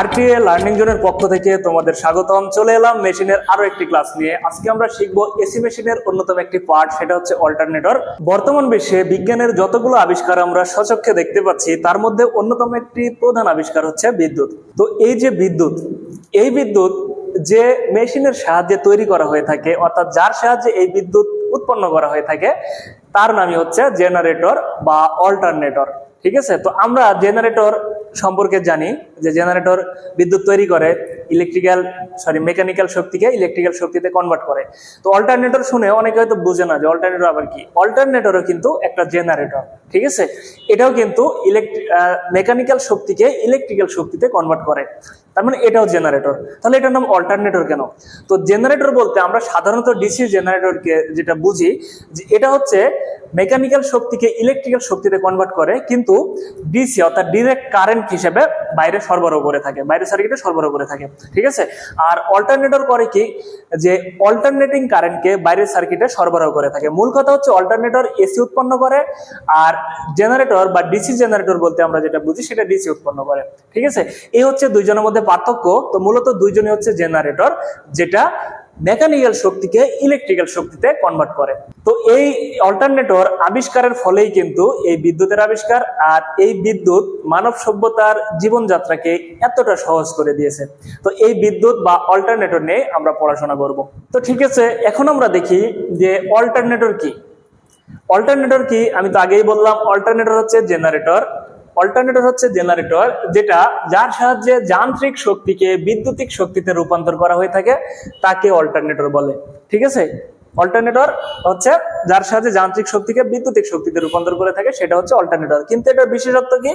RTA learning জোনের পক্ষ থেকে তোমাদের স্বাগতম। চলে এলাম মেশিনের আরও একটি ক্লাস নিয়ে। আজকে আমরা শিখব এসি মেশিনের অন্যতম একটি পার্ট, সেটা হচ্ছে অল্টারনেটর বর্তমান বিশ্বে বিজ্ঞানের যতগুলো আবিষ্কার আমরা সচক্ষে দেখতে পাচ্ছি, তার মধ্যে অন্যতম একটি প্রধান আবিষ্কার হচ্ছে বিদ্যুৎ। তো এই যে বিদ্যুৎ, এই বিদ্যুৎ যে মেশিনের সাহায্যে তৈরি করা হয়ে থাকে, অর্থাৎ যার সাহায্যে এই বিদ্যুৎ উৎপন্ন করা হয়ে থাকে তার নামই হচ্ছে জেনারেটর বা অল্টারনেটর ঠিক আছে? তো আমরা জেনারেটর সম্পর্কে জানি যে জেনারেটর বিদ্যুৎ তৈরি করে ইলেকট্রিক্যাল সরি মেকানিক্যাল শক্তিকে ইলেকট্রিক্যাল শক্তিতে কনভার্ট করে। তো অল্টারনেটর শুনে অনেকে হয়তো বুঝে না যে অল্টারনেটর আবার কি? অল্টারনেটরও কিন্তু একটা জেনারেটর ঠিক আছে? এটাও কিন্তু মেকানিক্যাল শক্তিকে ইলেকট্রিক্যাল শক্তিতে কনভার্ট করে। তার মানে এটাও জেনারেটর তাহলে এটার নাম অল্টারনেটর কেন? তো জেনারেটর বলতে আমরা সাধারণত ডিসি জেনারেটরকে যেটা বুঝি, যে এটা হচ্ছে মেকানিক্যাল শক্তিকে ইলেকট্রিক্যাল শক্তিতে কনভার্ট করে, কিন্তু ডিসি অর্থাৎ ডিরেক্ট কারেন্ট হিসেবে বাইরে সরবরাহ করে থাকে, বাইরে সার্কিটে সরবরাহ করে থাকে, ঠিক আছে? আর অল্টারনেটর করে কি? যে অল্টারনেটিং কারেন্টকে বাইরের সার্কিটে সরবরাহ করে থাকে। মূল কথা হচ্ছে অল্টারনেটর এসি উৎপন্ন করে, আর জেনারেটর বা ডিসি জেনারেটর বলতে আমরা যেটা বুঝি, সেটা ডিসি উৎপন্ন করে। ঠিক আছে? এই হচ্ছে দুইজনের মধ্যে পার্থক্য। তো মূলত দুইজনই হচ্ছে জেনারেটর যেটা মেকানিক্যাল শক্তিকে ইলেকট্রিক্যাল শক্তিতে কনভার্ট করে। তো এই অল্টারনেটর আবিষ্কারের ফলেই কিন্তু এই বিদ্যুতের আবিষ্কার, আর এই বিদ্যুৎ মানব সভ্যতার জীবনযাত্রাকে এতটা সহজ করে দিয়েছে। তো এই বিদ্যুৎ বা অল্টারনেটর নিয়ে আমরা পড়াশোনা করব। তো ঠিক আছে, এখন আমরা দেখি যে অল্টারনেটর কি। অল্টারনেটর কি? আমি তো আগেই বললাম অল্টারনেটর হচ্ছে জেনারেটর অল্টারনেটর হচ্ছে জেনারেটর যেটা যার সাহায্যে যান্ত্রিক শক্তিকে বিদ্যুতিক শক্তিতে রূপান্তর করা হয়ে থাকে, তাকে অল্টারনেটর বলে। ঠিক আছে? অল্টারনেটর হচ্ছে যার সাহায্যে যান্ত্রিক শক্তিকে বিদ্যুতিক শক্তিতে রূপান্তর করে থাকে, সেটা হচ্ছে অল্টারনেটর কিন্তু এটার বিশেষত্ব কি?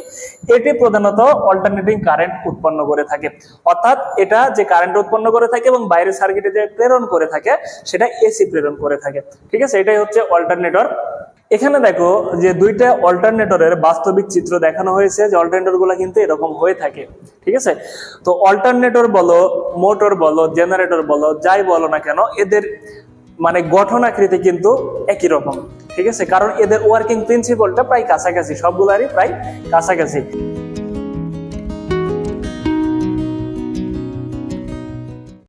এটি প্রধানত অল্টারনেটিং কারেন্ট উৎপন্ন করে থাকে। অর্থাৎ এটা যে কারেন্ট উৎপন্ন করে থাকে এবং বাইরের সার্কিটে যে প্রেরণ করে থাকে, সেটা এসি প্রেরণ করে থাকে। ঠিক আছে? এটাই হচ্ছে অল্টারনেটর এখানে দেখো যে দুইটা অল্টারনেটরের বাস্তবিক চিত্র দেখানো হয়েছে যে অল্টারনেটরগুলা কিন্তু এরকম হয়ে থাকে। ঠিক আছে? তো অল্টারনেটর বলো মোটর বলো জেনারেটর বলো, যাই বলো না কেন, এদের মানে গঠন আকৃতি কিন্তু একই রকম, ঠিক আছে? কারণ এদের ওয়ার্কিং প্রিন্সিপালটা প্রায় কাছাকাছি, সবগুলারই প্রায় কাছাকাছি।